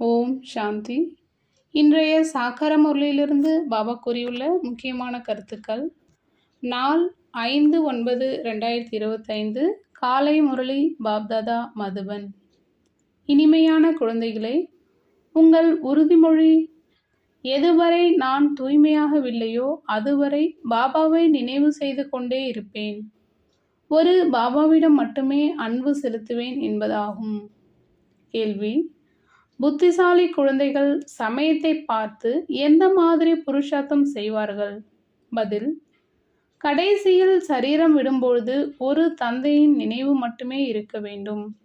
ஓம் சாந்தி. இன்றைய சாக்கர முரளியிலிருந்து பாபா கூறியுள்ள முக்கியமான கருத்துக்கள். நாள் ஐந்து ஒன்பது ரெண்டாயிரத்தி இருபத்தைந்து காலை முரளி பாப்தாதா மதுபன். இனிமையான குழந்தைகளே உங்கள் உறுதிமொழி எதுவரை நான் தூய்மையாகவில்லையோ அதுவரை பாபாவை நினைவு செய்து கொண்டே இருப்பேன். ஒரு பாபாவிடம் மட்டுமே அன்பு செலுத்துவேன் என்பதாகும். கேள்வி. புத்திசாலி குழந்தைகள் சமயத்தை பார்த்து எந்த மாதிரி புருஷார்த்தம் செய்வார்கள்? பதில் கடைசியில் சரீரம் விடும்பொழுது ஒரு தந்தையின் நினைவு மட்டுமே இருக்க வேண்டும்.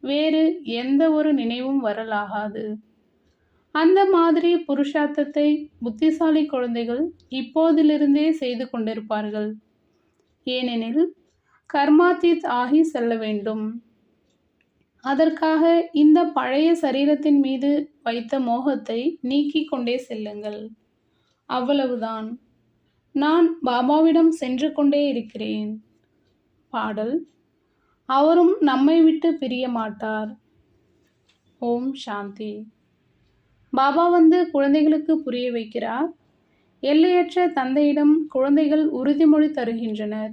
வேறு எந்த ஒரு நினைவும் வரலாகாது. அந்த மாதிரி புருஷார்த்தத்தை புத்திசாலி குழந்தைகள் இப்போதிலிருந்தே செய்து கொண்டிருப்பார்கள். ஏனெனில் கர்மாத்தீத் ஆகி செல்ல வேண்டும். அதற்காக இந்த பழைய சரீரத்தின் மீது வைத்த மோகத்தை நீக்கிக் கொண்டே செல்லுங்கள். அவ்வளவுதான். நான் பாபாவிடம் சென்று கொண்டே இருக்கிறேன். பாடல். அவரும் நம்மை விட்டு பிரிய மாட்டார். ஓம் சாந்தி. பாபா வந்து குழந்தைகளுக்கு புரிய வைக்கிறார். எல்லையற்ற தந்தையிடம் குழந்தைகள் உறுதிமொழி தருகின்றனர்.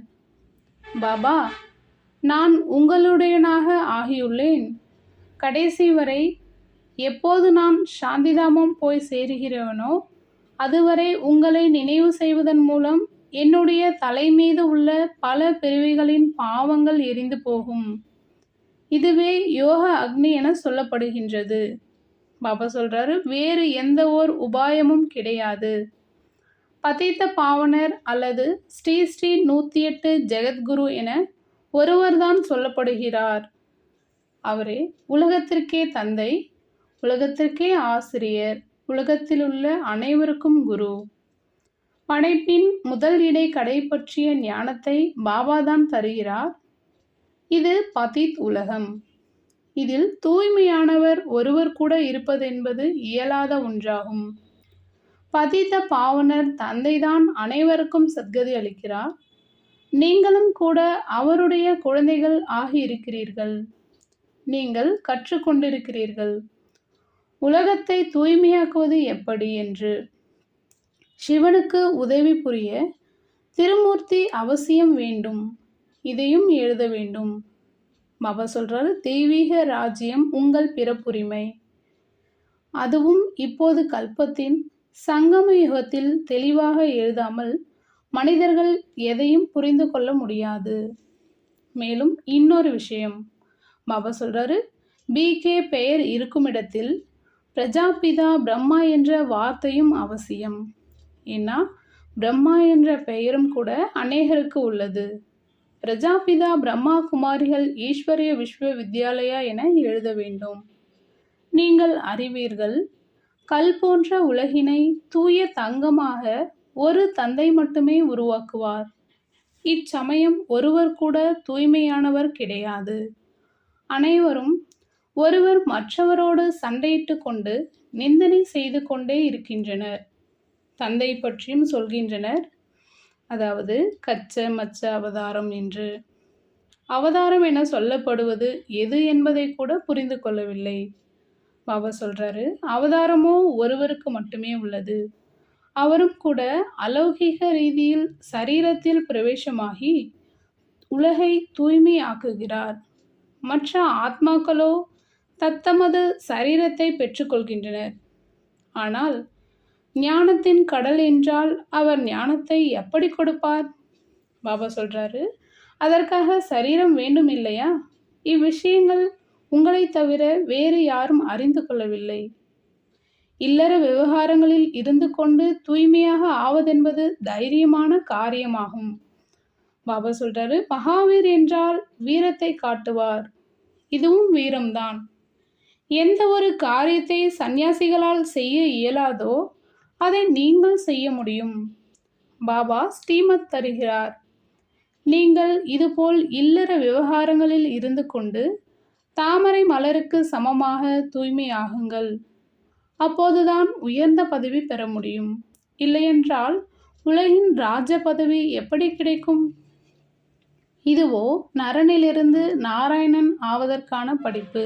பாபா நான் உங்களுடையனாக ஆகியுள்ளேன். கடைசி வரை எப்போது நான் சாந்திதாமம் போய் சேருகிறவனோ அதுவரை உங்களை நினைவு செய்வதன் மூலம் என்னுடைய தலை மீது உள்ள பல பிரிவுகளின் பாவங்கள் எரிந்து போகும். இதுவே யோக அக்னி என சொல்லப்படுகின்றது. பாபா சொல்றாரு வேறு எந்த ஓர் உபாயமும் கிடையாது. பதித்த பாவனர் அல்லது ஸ்ரீ ஸ்ரீ நூற்றி எட்டு ஜெகத்குரு என ஒருவர்தான் சொல்லப்படுகிறார். அவரே உலகத்திற்கே தந்தை உலகத்திற்கே ஆசிரியர் உலகத்திலுள்ள அனைவருக்கும் குரு. படைப்பின் முதல் இடை கடை பற்றிய ஞானத்தை பாபாதான் தருகிறார். இது பதித் உலகம். இதில் தூய்மையானவர் ஒருவர் கூட இருப்பதென்பது இயலாத ஒன்றாகும். பதித பாவனர் தந்தைதான் அனைவருக்கும் சத்கதி அளிக்கிறார். நீங்களும் கூட அவருடைய குழந்தைகள் ஆகியிருக்கிறீர்கள். நீங்கள் கற்றுக்கொண்டிருக்கிறீர்கள். உலகத்தை தூய்மையாக்குவது எப்படி என்று. சிவனுக்கு உதவி புரிய திருமூர்த்தி அவசியம் வேண்டும். இதையும் எழுத வேண்டும். பாபா சொல்றாரு தெய்வீக ராஜ்யம் உங்கள் பிறப்புரிமை. அதுவும் இப்போது கல்பத்தின் சங்கம யுகத்தில் தெளிவாக எழுதாமல் மனிதர்கள் எதையும் புரிந்து கொள்ள முடியாது. மேலும் இன்னொரு விஷயம். பாபா சொல்றாரு பிகே பெயர் இருக்கும் இடத்தில் பிரஜாபிதா பிரம்மா என்ற வார்த்தையும் அவசியம். ஏன்னா பிரம்மா என்ற பெயரும் கூட அநேகருக்கு உள்ளது. பிரஜாபிதா பிரம்மா குமாரிகள் ஈஸ்வரிய விஸ்வ வித்யாலயா என எழுத வேண்டும். நீங்கள் அறிவீர்கள் கல் போன்ற உலகினை தூய தங்கமாக ஒரு தந்தை மட்டுமே உருவாக்குவார். இச்சமயம் ஒருவர் கூட தூய்மையானவர் கிடையாது. அனைவரும் ஒருவர் மற்றவரோடு சண்டையிட்டு கொண்டு நிந்தனை செய்து கொண்டே இருக்கின்றனர். தந்தை பற்றியும் சொல்கின்றனர். அதாவது கச்ச மச்ச அவதாரம் என்று. அவதாரம் என சொல்லப்படுவது எது என்பதை கூட புரிந்து கொள்ளவில்லை. பாபா சொல்றாரு அவதாரமோ ஒருவருக்கு மட்டுமே உள்ளது. அவரும் கூட அலௌகிக ரீதியில் சரீரத்தில் பிரவேசமாகி உலகை தூய்மை ஆக்குகிறார் மற்ற ஆத்மாக்களோ தத்தமது சரீரத்தை பெற்றுக்கொள்கின்றனர். ஆனால் ஞானத்தின் கடல் என்றால் அவர் ஞானத்தை எப்படி கொடுப்பார்? பாபா சொல்றாரு அதற்காக சரீரம் வேண்டும் இல்லையா? இவ்விஷயங்கள் உங்களை தவிர வேறு யாரும் அறிந்து கொள்ளவில்லை. இல்லற விவகாரங்களில் இருந்து கொண்டு தூய்மையாக ஆவதென்பது தைரியமான காரியமாகும். பாபா சொல்றாரு மகாவீர் என்றால் வீரத்தை காட்டுவார். இதுவும் வீரம்தான். எந்த ஒரு காரியத்தை சந்நியாசிகளால் செய்ய இயலாதோ அதை நீங்கள் செய்ய முடியும் பாபா ஸ்ரீமத் தருகிறார். நீங்கள் இதுபோல் இல்லற விவகாரங்களில் இருந்து கொண்டு தாமரை மலருக்கு சமமாக தூய்மையாகுங்கள். அப்போதுதான் உயர்ந்த பதவி பெற முடியும். இல்லையென்றால் உலகின் ராஜ பதவி எப்படி கிடைக்கும்? இதுவோ நரனிலிருந்து நாராயணன் ஆவதற்கான படிப்பு.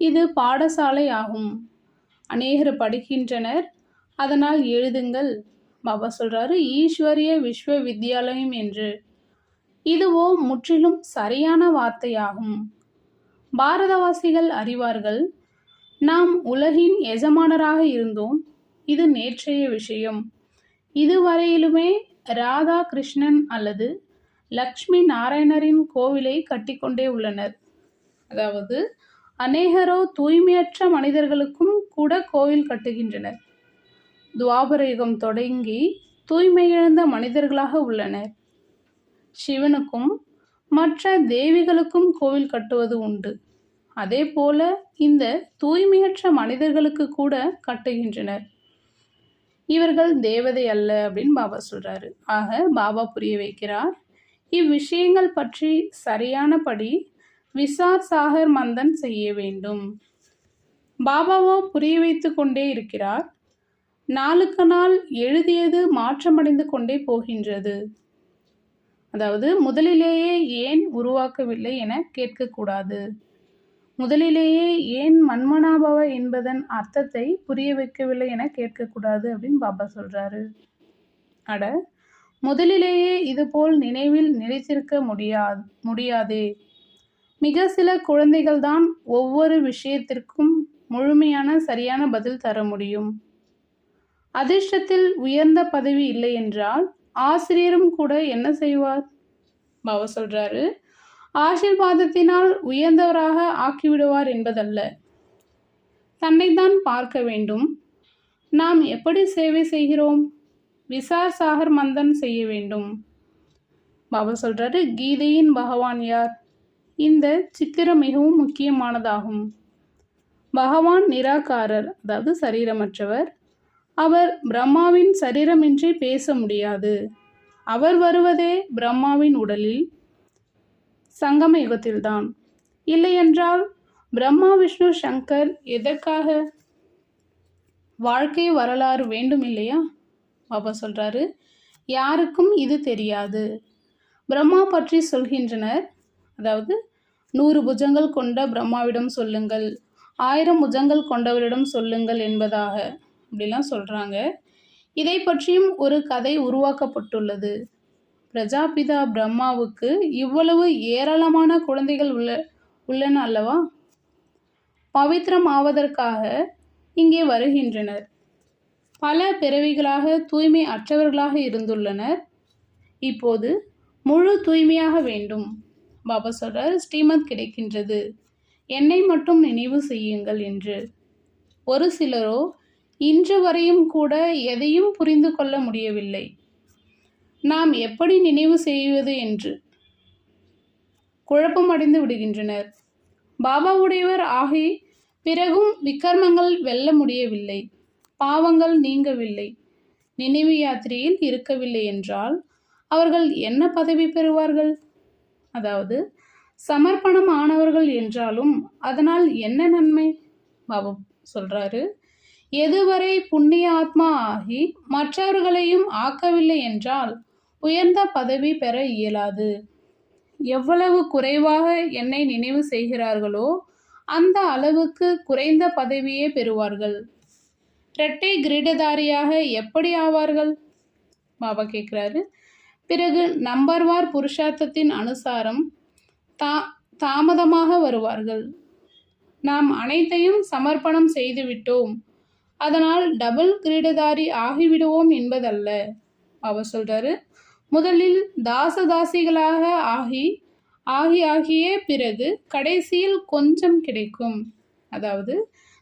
இது பாடசாலை ஆகும் அநேகர் படிக்கின்றனர். அதனால் எழுதுங்கள். பாபா சொல்கிறாரு ஈஸ்வரிய விஸ்வ வித்யாலயம் என்று. இதுவோ முற்றிலும் சரியான வார்த்தையாகும். பாரதவாசிகள் அறிவார்கள் நாம் உலகின் எஜமானராக இருந்தோம். இது நேற்றைய விஷயம். இதுவரையிலுமே ராதா கிருஷ்ணன் அல்லது லக்ஷ்மி நாராயணரின் கோவிலை கட்டிக்கொண்டே உள்ளனர். அதாவது அநேகரோ தூய்மையற்ற மனிதர்களுக்கும் கூட கோவில் கட்டுகின்றனர். துவாபர யுகம் தொடங்கி தூய்மை இழந்த மனிதர்களாக உள்ளனர். சிவனுக்கும் மற்ற தேவிகளுக்கும் கோவில் கட்டுவது உண்டு. அதே போல இந்த தூய்மையற்ற மனிதர்களுக்கு கூட கட்டுகின்றனர். இவர்கள் தேவதை அல்ல அப்படின்னு பாபா சொல்கிறாரு ஆக பாபா புரிய வைக்கிறார். இவ்விஷயங்கள் பற்றி சரியானபடி விசார் சாகர் மந்தன் செய்ய வேண்டும். பாபாவோ புரிய வைத்து கொண்டே இருக்கிறார். நாளுக்கு நாள் எழுதியது மாற்றமடைந்து கொண்டே போகின்றது. அதாவது முதலிலேயே ஏன் உருவாக்கவில்லை என கேட்கக்கூடாது. முதலிலேயே ஏன் மன்மனாபவ என்பதன் அர்த்தத்தை புரிய வைக்கவில்லை என கேட்கக்கூடாது அப்படின்னு பாபா சொல்றாரு. அட முதலிலேயே இதுபோல் நினைவில் நிலைத்திருக்க முடியா முடியாதே. மிக சில குழந்தைகள்தான் ஒவ்வொரு விஷயத்திற்கும் முழுமையான சரியான பதில் தர முடியும். அதிர்ஷ்டத்தில் உயர்ந்த பதவி இல்லை என்றால் ஆசிரியரும் கூட என்ன செய்வார்? பாபா சொல்றாரு ஆசிர்வாதத்தினால் உயர்ந்தவராக ஆக்கிவிடுவார் என்பதல்ல. தன்னைத்தான் பார்க்க வேண்டும். நாம் எப்படி சேவை செய்கிறோம்? விசார் சாகர் மந்தன் செய்ய வேண்டும். பாபா சொல்கிறாரு கீதையின் பகவான் யார்? இந்த சித்திரம் மிகவும் முக்கியமானதாகும். பகவான் நிராகாரர் அதாவது சரீரமற்றவர். அவர் பிரம்மாவின் சரீரமின்றி பேச முடியாது. அவர் வருவதே பிரம்மாவின் உடலில் சங்கம யுகத்தில்தான் இல்லையென்றால் பிரம்மா விஷ்ணு சங்கர் எதற்காக வாழ்க்கை வரலாறு வேண்டும் இல்லையா பாபா சொல்கிறாரு யாருக்கும் இது தெரியாது. பிரம்மா பற்றி சொல்கின்றனர். அதாவது நூறு புஜங்கள் கொண்ட பிரம்மாவிடம் சொல்லுங்கள் ஆயிரம் புஜங்கள் கொண்டவரிடம் சொல்லுங்கள் என்பதாக அப்படிலாம் சொல்கிறாங்க இதை பற்றியும் ஒரு கதை உருவாக்கப்பட்டுள்ளது. பிரஜாபிதா பிரம்மாவுக்கு இவ்வளவு ஏராளமான குழந்தைகள் உள்ள உள்ளன அல்லவா? பவித்திரம் ஆவதற்காக இங்கே வருகின்றனர். பல பிறவிகளாக தூய்மை அற்றவர்களாக இருந்துள்ளனர். இப்போது முழு தூய்மையாக வேண்டும். பாபா சொல்றார் ஸ்ரீமத் கிடைக்கின்றது. என்னை மட்டும் நினைவு செய்யுங்கள் என்று. ஒரு சிலரோ இன்று வரையும் கூட எதையும் புரிந்து கொள்ள முடியவில்லை. நாம் எப்படி நினைவு செய்வது என்று. குழப்பமடைந்து விடுகின்றனர். பாபாவுடையவர் ஆகி பிறகும் விக்கர்மங்கள் வெல்ல முடியவில்லை. பாவங்கள் நீங்கவில்லை. நினைவு யாத்திரையில் இருக்கவில்லை என்றால் அவர்கள் என்ன பதவி பெறுவார்கள்? அதாவது சமர்ப்பணம் ஆனவர்கள் என்றாலும் அதனால் என்ன நன்மை? பாபா சொல்றாரு எதுவரை புண்ணிய ஆத்மா ஆகி மற்றவர்களையும் ஆக்கவில்லை என்றால் உயர்ந்த பதவி பெற இயலாது. எவ்வளவு குறைவாக என்னை நினைவு செய்கிறார்களோ அந்த அளவுக்கு குறைந்த பதவியே பெறுவார்கள். இரட்டை கிரீடதாரியாக எப்படி ஆவார்கள்? பாபா கேட்குறாரு. பிறகு நம்பர்வார் புருஷார்த்தத்தின் அனுசாரம் தா தாமதமாக வருவார்கள். நாம் அனைத்தையும் சமர்ப்பணம் செய்துவிட்டோம். அதனால் டபுள் கிரீடதாரி ஆகிவிடுவோம் என்பதல்ல அவர் சொல்கிறாரு முதலில் தாசதாசிகளாக ஆகி ஆகி ஆகியே பிறகு கடைசியில் கொஞ்சம் கிடைக்கும். அதாவது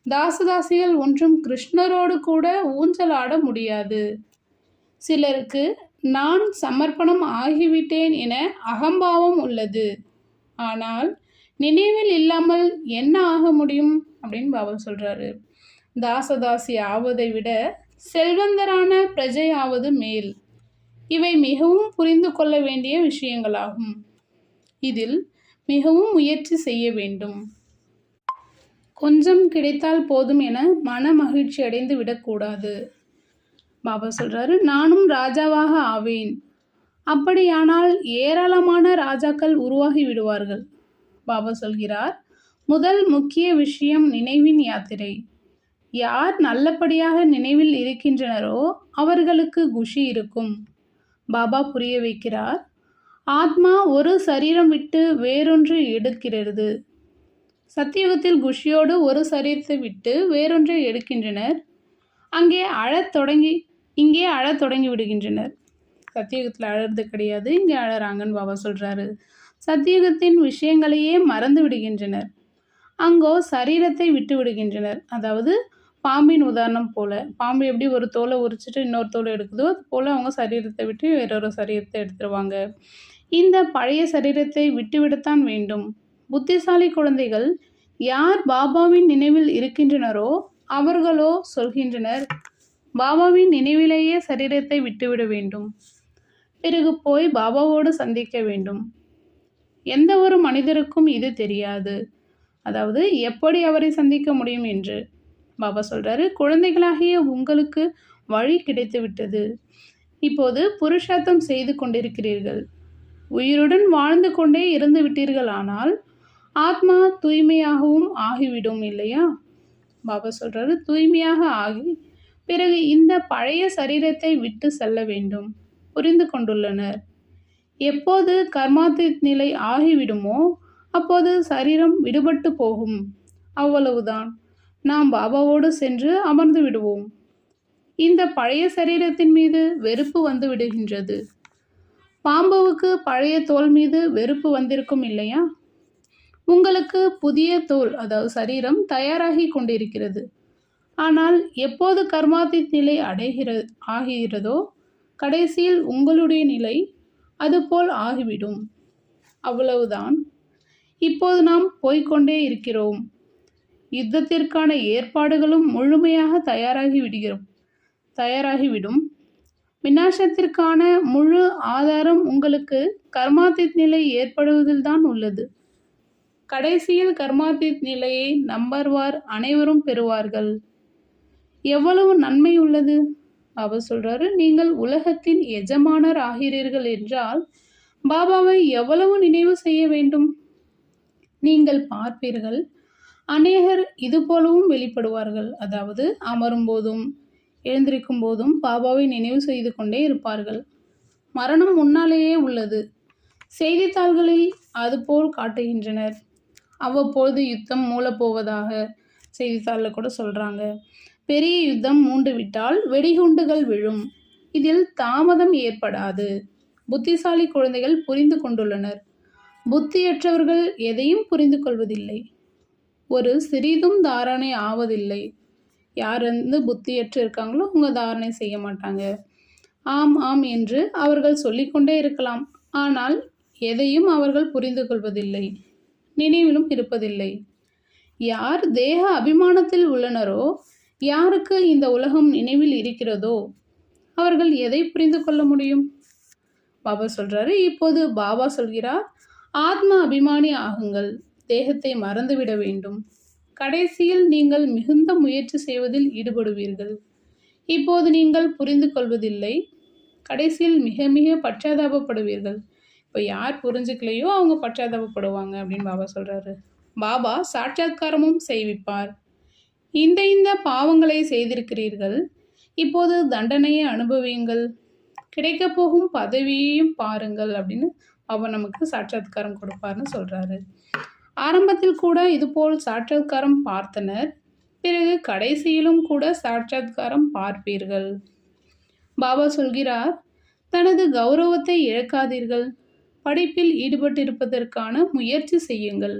தாசதாசிகள் ஒன்றும் கிருஷ்ணரோடு கூட ஊஞ்சலாட முடியாது. சிலருக்கு நான் சமர்ப்பணம் ஆகிவிட்டேன் என அகம்பாவம் உள்ளது. ஆனால் நினைவில் இல்லாமல் என்ன ஆக முடியும்? அப்படின்னு பாபா சொல்கிறாரு தாசதாசி ஆவதை விட செல்வந்தரான பிரஜை ஆவது மேல். இவை மிகவும் புரிந்து கொள்ள வேண்டிய விஷயங்களாகும். இதில் மிகவும் முயற்சி செய்ய வேண்டும். கொஞ்சம் கிடைத்தால் போதும் என மன மகிழ்ச்சி அடைந்து விடக்கூடாது. பாபா சொல்றாரு நானும் ராஜாவாக ஆவேன். அப்படியானால் ஏராளமான ராஜாக்கள் உருவாகி விடுவார்கள். பாபா சொல்கிறார் முதல் முக்கிய விஷயம் நினைவின் யாத்திரை. யார் நல்லபடியாக நினைவில் இருக்கின்றனரோ அவர்களுக்கு குஷி இருக்கும். பாபா புரிய வைக்கிறார். ஆத்மா ஒரு சரீரம் விட்டு வேறொன்று எடுக்கிறது. சத்தியுகத்தில் குஷியோடு ஒரு சரீரத்தை விட்டு வேறொன்றை எடுக்கின்றனர். அங்கே அழத் தொடங்கி இங்கே அழத் தொடங்கி விடுகின்றனர். சத்தியுகத்தில் அழறது கிடையாது இங்கே அழறாங்கன்னு பாபா சொல்கிறாரு சத்தியுகத்தின் விஷயங்களையே மறந்து விடுகின்றனர். அங்கோ சரீரத்தை விட்டு விடுகின்றனர். அதாவது பாம்பின் உதாரணம் போல பாம்பு எப்படி ஒரு தோலை உரிச்சிட்டு இன்னொரு தோலை எடுக்குதோ அது போல் அவங்க சரீரத்தை விட்டு வேறொரு சரீரத்தை எடுத்துருவாங்க. இந்த பழைய சரீரத்தை விட்டுவிடத்தான் வேண்டும். புத்திசாலி குழந்தைகள் யார் பாபாவின் நினைவில் இருக்கின்றனரோ அவர்களோ சொல்கின்றனர் பாபாவின் நினைவிலேயே சரீரத்தை விட்டுவிட வேண்டும். பிறகு போய் பாபாவோடு சந்திக்க வேண்டும். எந்த ஒரு மனிதருக்கும் இது தெரியாது. அதாவது எப்படி அவரை சந்திக்க முடியும் என்று. பாபா சொல்கிறாரு குழந்தைகளாகிய உங்களுக்கு வழி கிடைத்து விட்டது இப்போது புருஷார்த்தம் செய்து கொண்டிருக்கிறீர்கள். உயிருடன் வாழ்ந்து கொண்டே இருந்து விட்டீர்கள் ஆனால் ஆத்மா தூய்மையாகவும் ஆகிவிடும் இல்லையா? பாபா சொல்கிறாரு தூய்மையாக ஆகி பிறகு இந்த பழைய சரீரத்தை விட்டு செல்ல வேண்டும். புரிந்து கொண்டுள்ளனர். எப்போது கர்மாத்தித் நிலை ஆகிவிடுமோ அப்போது சரீரம் விடுபட்டு போகும். அவ்வளவுதான். நாம் பாபாவோடு சென்று அமர்ந்து விடுவோம். இந்த பழைய சரீரத்தின் மீது வெறுப்பு வந்து விடுகின்றது. பாம்புவுக்கு பழைய தோல் மீது வெறுப்பு வந்திருக்கும் இல்லையா? உங்களுக்கு புதிய தோல் அதாவது சரீரம் தயாராகி கொண்டிருக்கிறது. ஆனால் எப்போது கர்மாதி நிலை அடைகிற ஆகிறதோ கடைசியில் உங்களுடைய நிலை அதுபோல் ஆகிவிடும். அவ்வளவுதான். இப்போது நாம் போய்கொண்டே இருக்கிறோம். யுத்தத்திற்கான ஏற்பாடுகளும் முழுமையாக தயாராகி விடுகிறோம். தயாராகிவிடும். விநாசத்திற்கான முழு ஆதாரம் உங்களுக்கு கர்மாத்தித் நிலை ஏற்படுவதில்தான் உள்ளது. கடைசியில் கர்மாத்தித் நிலையை நம்பர்வார் அனைவரும் பெறுவார்கள். எவ்வளவு நன்மை உள்ளது? அவர் சொல்றாரு நீங்கள் உலகத்தின் எஜமானர் ஆகிறீர்கள் என்றால் பாபாவை எவ்வளவு நினைவு செய்ய வேண்டும்? நீங்கள் பார்ப்பீர்கள் அநேகர் இது போலவும் வெளிப்படுவார்கள். அதாவது அமரும் போதும் எழுந்திருக்கும் போதும் பாபாவை நினைவு செய்து கொண்டே இருப்பார்கள். மரணம் முன்னாலேயே உள்ளது. செய்தித்தாள்களில் அதுபோல் காட்டுகின்றனர். அவ்வப்போது யுத்தம் மூலப்போவதாக செய்தித்தாளில் கூட சொல்கிறாங்க பெரிய யுத்தம் மூண்டு விட்டால் வெடிகுண்டுகள் விழும். இதில் தாமதம் ஏற்படாது. புத்திசாலி குழந்தைகள் புரிந்து கொண்டுள்ளனர். புத்தியற்றவர்கள் எதையும் புரிந்து கொள்வதில்லை. ஒரு சிறிதும் தாரணை ஆவதில்லை. யார் வந்து புத்தியற்று இருக்காங்களோ அவங்க தாரணை செய்ய மாட்டாங்க. ஆம் ஆம் என்று அவர்கள் சொல்லிக்கொண்டே இருக்கலாம். ஆனால் எதையும் அவர்கள் புரிந்து கொள்வதில்லை. நினைவிலும் இருப்பதில்லை. யார் தேக அபிமானத்தில் உள்ளனரோ யாருக்கு இந்த உலகம் நினைவில் இருக்கிறதோ அவர்கள் எதை புரிந்து கொள்ள முடியும்? பாபா சொல்கிறாரு இப்போது பாபா சொல்கிறார் ஆத்ம அபிமானி ஆகுங்கள். தேகத்தை மறந்துவிட வேண்டும். கடைசியில் நீங்கள் மிகுந்த முயற்சி செய்வதில் ஈடுபடுவீர்கள். இப்போது நீங்கள் புரிந்து கொள்வதில்லை. கடைசியில் மிக மிக பச்சாதாபப்படுவீர்கள். இப்போ யார் புரிஞ்சுக்கலையோ அவங்க பச்சாதாபப்படுவாங்க அப்படின்னு பாபா சொல்கிறாரு பாபா சாட்சாத்காரமும் செய்விப்பார். இந்த இந்த பாவங்களை செய்திருக்கிறீர்கள். இப்போது தண்டனையை அனுபவியுங்கள். கிடைக்கப் போகும் பதவியையும் பாருங்கள் அப்படின்னு அவர் நமக்கு சாட்சாத்காரம் கொடுப்பார்னு சொல்கிறாரு ஆரம்பத்தில் கூட இதுபோல் சாட்சாத்காரம் பார்த்தனர். பிறகு கடைசியிலும் கூட சாட்சாத்காரம் பார்ப்பீர்கள். பாபா சொல்கிறார் தனது கௌரவத்தை இழக்காதீர்கள். படிப்பில் ஈடுபட்டிருப்பதற்கான முயற்சி செய்யுங்கள்.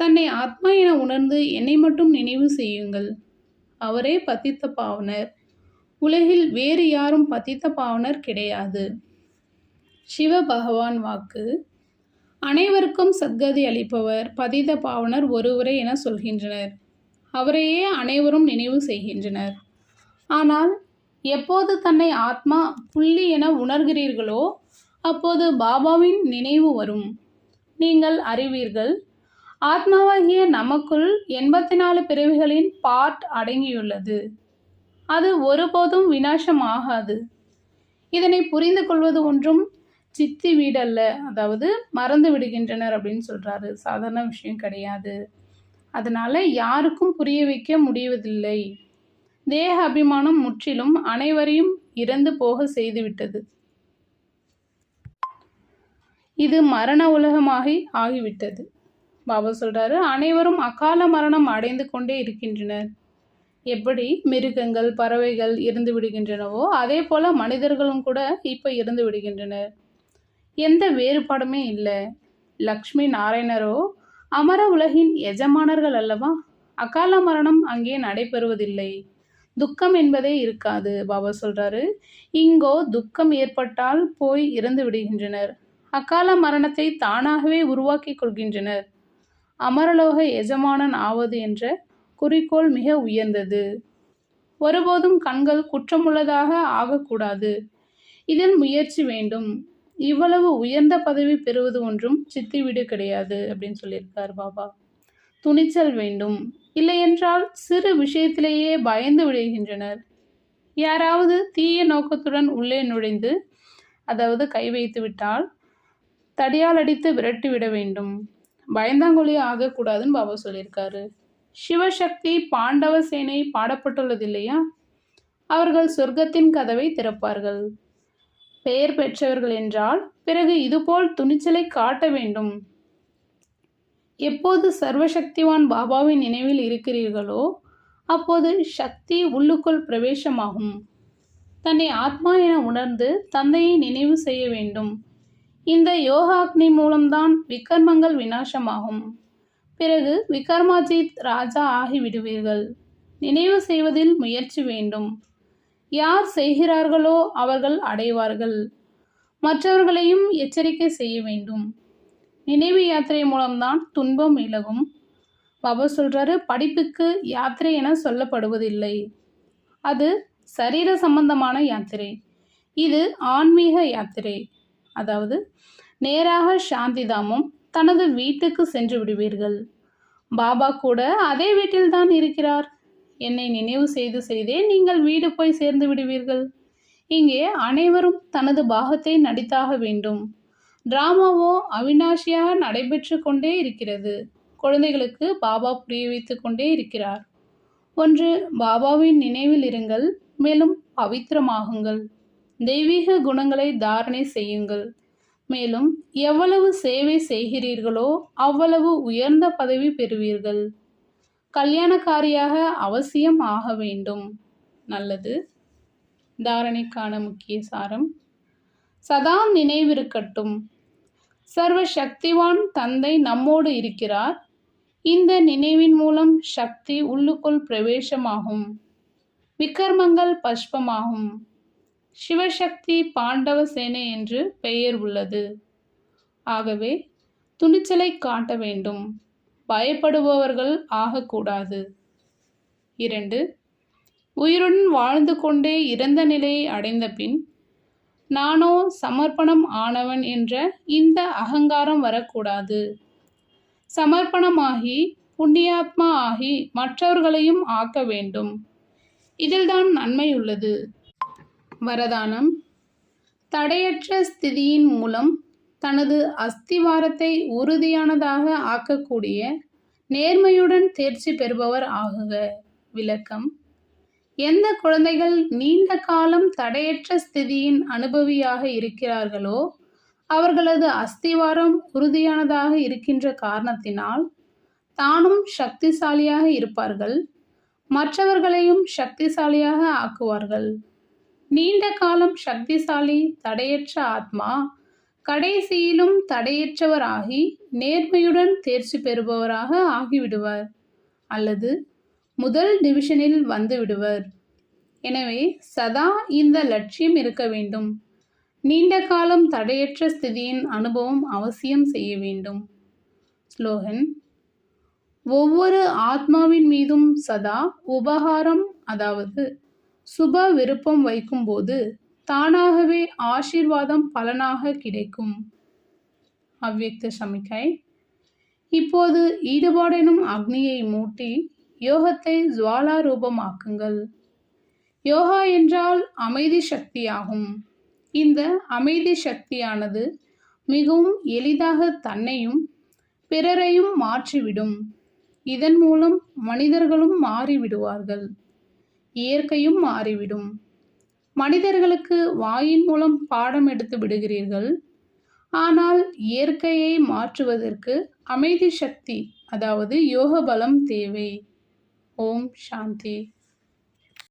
தன்னை ஆத்மா என உணர்ந்து என்னை மட்டும் நினைவு செய்யுங்கள் அவரே பத்தித்த பாவனர். உலகில் வேறு யாரும் பத்தித்த பாவனர் கிடையாது. சிவ பகவான் வாக்கு. அனைவருக்கும் சத்கதி அளிப்பவர் பதித பாவனர் ஒருவரே என சொல்கின்றனர். அவரையே அனைவரும் நினைவு செய்கின்றனர். ஆனால் எப்போது தன்னை ஆத்மா புள்ளி என உணர்கிறீர்களோ அப்போது பாபாவின் நினைவு வரும். நீங்கள் அறிவீர்கள் ஆத்மாவாகிய நமக்குள் எண்பத்தி நாலு பிறவிகளின் பாட் அடங்கியுள்ளது. அது ஒருபோதும் வினாசமாகாது இதனை புரிந்து கொள்வது ஒன்றும் சித்தி வீடல்ல அதாவது மறந்து விடுகின்றனர் அப்படின்னு சொல்கிறாரு சாதாரண விஷயம் கிடையாது. அதனால் யாருக்கும் புரிய வைக்க முடிவதில்லை. தேக அபிமானம் முற்றிலும் அனைவரையும் இறந்து போக செய்துவிட்டது இது மரண உலகமாகி ஆகிவிட்டது. பாபா சொல்கிறாரு அனைவரும் அகால மரணம் அடைந்து கொண்டே இருக்கின்றனர். எப்படி மிருகங்கள் பறவைகள் இறந்து விடுகின்றனவோ அதே போல் மனிதர்களும் கூட இப்போ இறந்து விடுகின்றனர். எந்த வேறுபாடுமே இல்லை. லக்ஷ்மி நாராயணரோ அமர உலகின் எஜமானர்கள் அல்லவா? அகால மரணம் அங்கே நடைபெறுவதில்லை. துக்கம் என்பதே இருக்காது பாபா சொல்றாரு. இங்கோ துக்கம் ஏற்பட்டால் போய் இறந்து விடுகின்றனர். அகால மரணத்தை தானாகவே உருவாக்கி கொள்கின்றனர். அமரலோக எஜமானன் ஆவது என்ற குறிக்கோள் மிக உயர்ந்தது. ஒருபோதும் கண்கள் குற்றமுள்ளதாக ஆகக்கூடாது. இதில் முயற்சி வேண்டும். இவ்வளவு உயர்ந்த பதவி பெறுவது ஒன்றும் சித்தி வீடு கிடையாது அப்படின்னு சொல்லியிருக்கார் பாபா. துணிச்சல் வேண்டும். இல்லையென்றால் சிறு விஷயத்திலேயே பயந்து விடுகின்றனர். யாராவது தீய நோக்கத்துடன் உள்ளே நுழைந்து அதாவது கை வைத்து விட்டால் தடியால் அடித்து விரட்டி விட வேண்டும். பயந்தாங்கொழி ஆகக்கூடாதுன்னு பாபா சொல்லியிருக்காரு. சிவசக்தி பாண்டவ சேனை பாடப்பட்டுள்ளது இல்லையா? அவர்கள் சொர்க்கத்தின் கதவை திறப்பார்கள். பெயர் பெற்றவர்கள் என்றால் பிறகு இதுபோல் துணிச்சலை காட்ட வேண்டும். எப்போது சர்வசக்திவான் பாபாவின் நினைவில் இருக்கிறீர்களோ அப்போது சக்தி உள்ளுக்குள் பிரவேசமாகும். தன்னை ஆத்மா என உணர்ந்து தந்தையை நினைவு செய்ய வேண்டும். இந்த யோகாக்னி மூலம்தான் விக்கர்மங்கள் விநாசமாகும். பிறகு விக்ரமாஜித் ராஜா ஆகிவிடுவீர்கள். நினைவு செய்வதில் முயற்சி வேண்டும். யார் செய்கிறார்களோ அவர்கள் அடைவார்கள். மற்றவர்களையும் எச்சரிக்கை செய்ய வேண்டும். நினைவு யாத்திரை மூலம்தான் துன்பம் விலகும் பாபா சொல்றாரு படிப்புக்கு யாத்திரை என சொல்லப்படுவதில்லை. அது சரீர சம்பந்தமான யாத்திரை. இது ஆன்மீக யாத்திரை. அதாவது நேராக சாந்திதாமும் தனது வீட்டுக்கு சென்று விடுவீர்கள். பாபா கூட அதே வீட்டில்தான் இருக்கிறார். என்னை நினைவு செய்து செய்தே நீங்கள் வீடு போய் சேர்ந்து விடுவீர்கள். இங்கே அனைவரும் தனது பாகத்தை நடித்தாக வேண்டும். டிராமாவோ அவினாஷியாக நடைபெற்று கொண்டே இருக்கிறது. குழந்தைகளுக்கு பாபா புரிய வைத்து கொண்டே இருக்கிறார். ஒன்று பாபாவின் நினைவில் இருங்கள் மேலும் பவித்திரமாகுங்கள். தெய்வீக குணங்களை தாரணை செய்யுங்கள். மேலும் எவ்வளவு சேவை செய்கிறீர்களோ அவ்வளவு உயர்ந்த பதவி பெறுவீர்கள். கல்யாணக்காரியாக அவசியம் ஆக வேண்டும். நல்லது. தாரணைக்கான முக்கிய சாரம். சதா நினைவிருக்கட்டும். சர்வ சக்திவான் தந்தை நம்மோடு இருக்கிறார். இந்த நினைவின் மூலம் சக்தி உள்ளுக்குள் பிரவேசமாகும். விக்கர்மங்கள் பஷ்பமாகும். சிவசக்தி பாண்டவ சேனை என்று பெயர் உள்ளது. ஆகவே துணிச்சலை காட்ட வேண்டும். பயப்படுபவர்கள் ஆகக்கூடாது. இரண்டு உயிருடன் வாழ்ந்து கொண்டே இறந்த நிலையை அடைந்த பின் நானோ சமர்ப்பணம் ஆனவன் என்ற இந்த அகங்காரம் வரக்கூடாது. சமர்ப்பணமாகி புண்ணியாத்மா ஆகி மற்றவர்களையும் ஆக்க வேண்டும். இதில்தான் நன்மை உள்ளது வரதானம் தடையற்ற ஸ்திதியின் மூலம் தனது அஸ்திவாரத்தை உறுதியானதாக ஆக்கக்கூடிய நேர்மையுடன் தேர்ச்சி பெறுபவர் ஆகுக. விளக்கம். எந்த குழந்தைகள் நீண்ட காலம் தடையற்ற ஸ்திதியின் அனுபவியாக இருக்கிறார்களோ அவர்களது அஸ்திவாரம் உறுதியானதாக இருக்கின்ற காரணத்தினால் தானும் சக்திசாலியாக இருப்பார்கள். மற்றவர்களையும் சக்திசாலியாக ஆக்குவார்கள். நீண்ட காலம் சக்திசாலி தடையற்ற ஆத்மா கடைசியிலும் தடையற்றவராகி நேர்மையுடன் தேர்ச்சி பெறுபவராக ஆகிவிடுவார் அல்லது முதல் டிவிஷனில் வந்து விடுவர். எனவே சதா இந்த லட்சியம் இருக்க வேண்டும். நீண்ட காலம் தடையற்ற ஸ்திதியின் அனுபவம் அவசியம் செய்ய வேண்டும். ஸ்லோகன் ஒவ்வொரு ஆத்மாவின் மீதும் சதா உபகாரம் அதாவது சுப விருப்பம் வைக்கும்போது தானாகவே ஆசீர்வாதம் பலனாக கிடைக்கும். அவ்வியக்த சமிக்கை இப்போது ஈடுபாடெனும் அக்னியை மூட்டி யோகத்தை ஜுவாலா ரூபமாக்குங்கள் யோகா என்றால் அமைதி சக்தியாகும். இந்த அமைதி சக்தியானது மிகவும் எளிதாக தன்னையும் பிறரையும் மாற்றிவிடும். இதன் மூலம் மனிதர்களும் மாறிவிடுவார்கள். இயற்கையும் மாறிவிடும். மனிதர்களுக்கு வாயின் மூலம் பாடம் எடுத்து விடுகிறீர்கள். ஆனால் இயற்கையை மாற்றுவதற்கு அமைதி சக்தி அதாவது யோக பலம் தேவை. ஓம் சாந்தி.